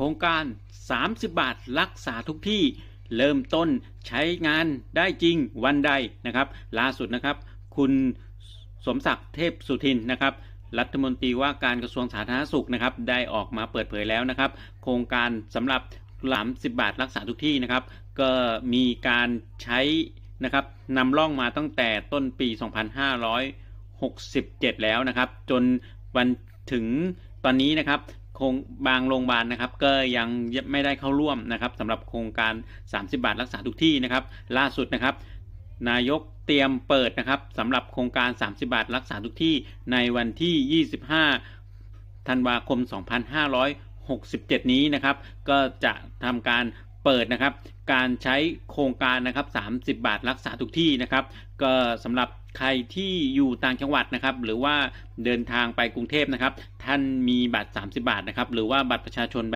โครงการ 30 บาทรักษาทุกที่ เริ่มต้นใช้งานได้จริงวันใดนะครับ ล่าสุดนะครับ คุณสมศักดิ์เทพสุทินนะครับ รัฐมนตรีว่าการกระทรวงสาธารณสุขนะครับ ได้ออกมาเปิดเผยแล้วนะครับ โครงการสำหรับ30บาทรักษาทุกที่นะครับ ก็มีการใช้นะครับนำร่องมาตั้งแต่ต้นปี 2567 แล้วนะครับ จนวันถึงตอนนี้นะครับ คงบางโรงพยาบาลนะครับ ก็ยังไม่ได้เข้าร่วมนะครับสำหรับโครงการ 30 บาทรักษาทุกที่นะครับ ล่าสุดนะครับ นายกเตรียมเปิดนะครับสำหรับโครงการ 30 บาทรักษาทุกที่ในวันที่ 25 ธันวาคม 2567 นี้นะครับ ก็จะทำการ เปิดนะครับ การใช้โครงการนะครับ 30 บาทรักษาทุกที่นะครับ ก็สำหรับใครที่อยู่ต่างจังหวัดนะครับ หรือว่าเดินทางไปกรุงเทพนะครับ ท่านมีบัตร 30 บาทนะครับ หรือว่าบัตรประชาชน